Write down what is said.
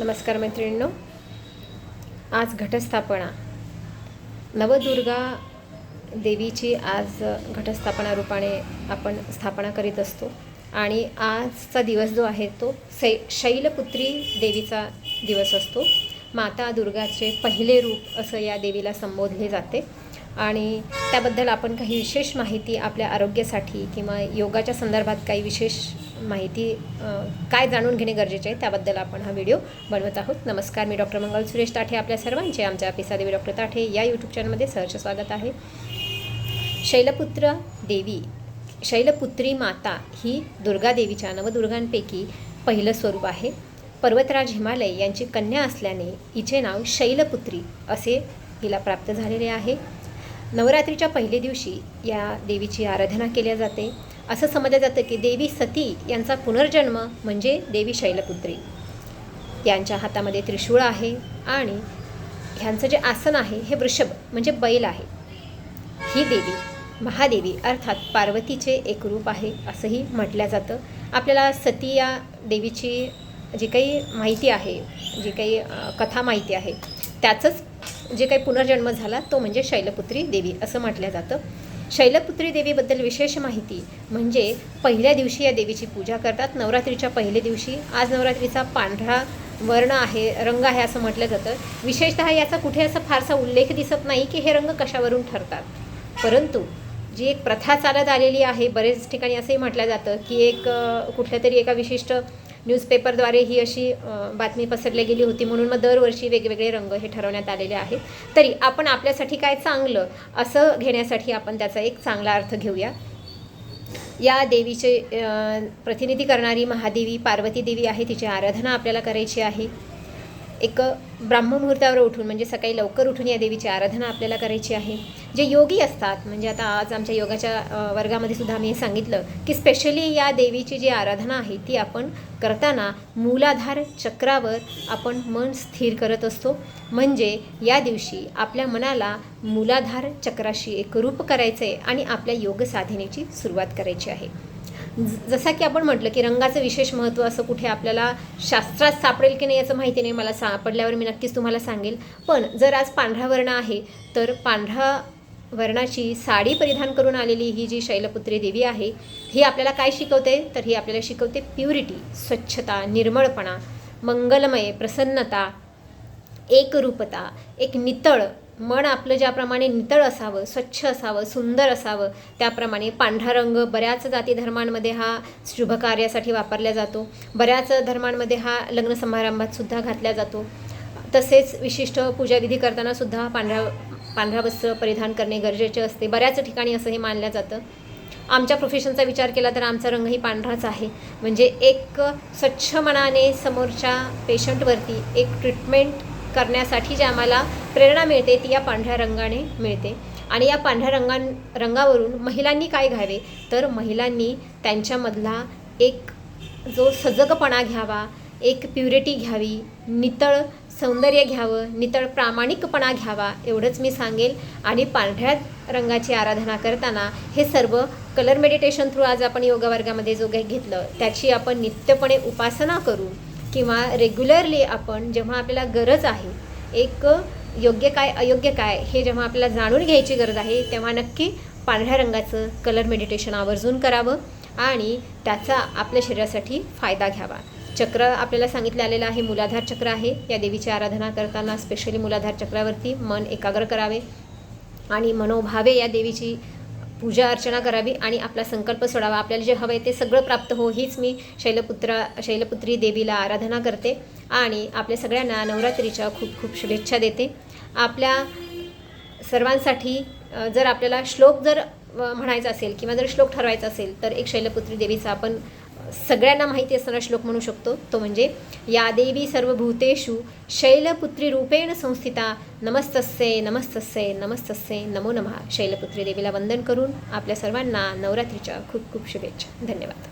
नमस्कार मैत्रिणींनो. आज घटस्थापना. नवदुर्गा देवीची आज घटस्थापना रूपाने आपण स्थापना करीत असतो. आणि आजचा दिवस जो आहे तो सै शैलपुत्री देवीचा दिवस असतो. माता दुर्गाचे पहिले रूप असं या देवीला संबोधले जाते. आणि त्याबद्दल आपण काही विशेष माहिती आपल्या आरोग्यासाठी किंवा योगाच्या संदर्भात काही विशेष माहिती काय जाणून घेणे गरजेचे आहे त्याबद्दल आपण हा व्हिडिओ बनवत आहोत. नमस्कार मी डॉक्टर मंगल सुरेश ताठे आपल्या सर्वांचे आमच्या पिसादेवी डॉक्टर ताठे या यूट्यूब चॅनलमध्ये सहर्ष स्वागत आहे. शैलपुत्र देवी शैलपुत्री माता ही दुर्गा देवीच्या नवदुर्गांपैकी पहिलं स्वरूप आहे. पर्वतराज हिमालय यांची कन्या असल्याने हिचे नाव शैलपुत्री असे हिला प्राप्त झालेले आहे. नवरात्रीच्या पहिल्या दिवशी या देवीची आराधना केल्या जाते. असं समजलं जातं की देवी सती यांचा पुनर्जन्म म्हणजे देवी शैलपुत्री. यांच्या हातामध्ये त्रिशूळ आहे आणि ह्यांचं जे आसन आहे हे वृषभ म्हणजे बैल आहे. ही देवी महादेवी अर्थात पार्वतीचे एक रूप आहे असंही म्हटलं जातं. आपल्याला सती या देवीची जी काही माहिती आहे जी काही कथा माहिती आहे त्याचंच जे काही पुनर्जन्म झाला तो म्हणजे शैलपुत्री देवी असं म्हटलं जातं. शैलपुत्री देवीबद्दल विशेष माहिती म्हणजे पहिल्या दिवशी या देवीची पूजा करतात. नवरात्रीच्या पहिल्या दिवशी आज नवरात्रीचा पांढरा वर्ण आहे रंग आहे असं म्हटलं जातं. विशेषतः याचा कुठे असा फारसा उल्लेख दिसत नाही की हे रंग कशावरून ठरतात. परंतु जी एक प्रथा चालत आलेली आहे बरेच ठिकाणी असंही म्हटलं जातं की एक कुठल्या तरी एका विशिष्ट न्यूजपेपरद्वारे ही अशी बातमी पसरली गेली होती. म्हणून मग दरवर्षी वेगवेगळे रंग हे ठरवण्यात आलेले आहेत. तरी आपण आपल्यासाठी काय चांगलं असं घेण्यासाठी आपण त्याचा एक चांगला अर्थ घेऊया. या देवीचे प्रतिनिधी करणारी महादेवी पार्वती देवी आहे तिची आराधना आपल्याला करायची आहे. एक ब्राह्ममुहूर्तावर उठून म्हणजे सकाळी लवकर उठून या देवीची आराधना आपल्याला करायची आहे. जे योगी असतात म्हणजे आता आज आमच्या योगाच्या वर्गामध्ये सुद्धा आम्ही हे सांगितलं की स्पेशली या देवीची जी आराधना आहे ती आपण करताना मूलाधार चक्रावर आपण मन स्थिर करत असतो. म्हणजे या दिवशी आपल्या मनाला मूलाधार चक्राशी एकरूप करायचं आहे आणि आपल्या योग साधनेची सुरुवात करायची आहे. जसा की आपण म्हटलं की रंगाचं विशेष महत्त्व असं कुठे आपल्याला शास्त्रात सापडेल की नाही याचं माहिती नाही मला सापडल्यावर मी नक्कीच तुम्हाला सांगेल. पण जर आज पांढरा वर्ण आहे तर पांढरा वर्णाची साडी परिधान करून आलेली ही जी शैलपुत्री देवी आहे ही आपल्याला काय शिकवते? तर ही आपल्याला शिकवते प्युरिटी स्वच्छता निर्मळपणा मंगलमय प्रसन्नता एकरूपता एक नितळ मन आपलं ज्याप्रमाणे नितळ असावं स्वच्छ असावं सुंदर असावं त्याप्रमाणे पांढरा रंग बऱ्याच जाती धर्मांमध्ये हा शुभ कार्यासाठी वापरला जातो. बऱ्याच धर्मांमध्ये हा लग्न समारंभात सुद्धा घातला जातो. तसेच विशिष्ट पूजाविधी करताना सुद्धा पांढरा पांढरा वस्त्र परिधान करणे गरजेचे असते. बऱ्याच ठिकाणी असं हे मानलं जातं. आमच्या प्रोफेशनचा विचार केला तर आमचा रंगही पांढराच आहे. म्हणजे एक स्वच्छ मनाने समोरच्या पेशंटवरती एक ट्रीटमेंट करण्यासाठी जे आम्हाला प्रेरणा मिळते ती या पांढऱ्या रंगाने मिळते. आणि या पांढऱ्या रंगां रंगावरून महिलांनी काय घ्यावे? तर महिलांनी त्यांच्यामधला एक जो सजगपणा घ्यावा एक प्युरिटी घ्यावी नितळ सौंदर्य घ्यावं नितळ प्रामाणिकपणा घ्यावा एवढंच मी सांगेल. आणि पांढऱ्या रंगाची आराधना करताना हे सर्व कलर मेडिटेशन थ्रू आज आपण योगा वर्गामध्ये जो काही घेतलं त्याची आपण नित्यपणे उपासना करू. किंवा रेग्युलरली आपण जेव्हा आपल्याला गरज आहे एक योग्य काय अयोग्य काय हे जेव्हा आपल्याला जाणून घ्यायची गरज आहे तेव्हा नक्की पांढऱ्या रंगाचं कलर मेडिटेशन आवर्जून करावं आणि त्याचा आपल्या शरीरासाठी फायदा घ्यावा. चक्र आपल्याला सांगितलं आलेलं आहे मुलाधार चक्र आहे. या देवीची आराधना करताना स्पेशली मुलाधार चक्रावरती मन एकाग्र करावे. आणि मनोभावे या देवीची पूजा अर्चना करावी आणि आपला संकल्प सोडावा. आपल्याला जे हवं आहे ते सगळं प्राप्त हो हीच मी शैलपुत्रा शैलपुत्री देवीला आराधना करते आणि आपल्या सगळ्यांना नवरात्रीच्या खूप खूप शुभेच्छा देते. आपल्या सर्वांसाठी जर आपल्याला श्लोक जर म्हणायचा असेल किंवा जर श्लोक ठरवायचा असेल तर एक शैलपुत्री देवीचा आपण सगळ्यांना माहिती असणारा श्लोक म्हणू शकतो. तो म्हणजे या देवी सर्वभूतेषु शैलपुत्री रूपेण संस्थिता नमस्तस्ये नमस्तस्ये नमस्तस्ये नमो नमः. शैलपुत्री देवीला वंदन करून आपल्या सर्वांना नवरात्रीच्या खूप खूप शुभेच्छा. धन्यवाद.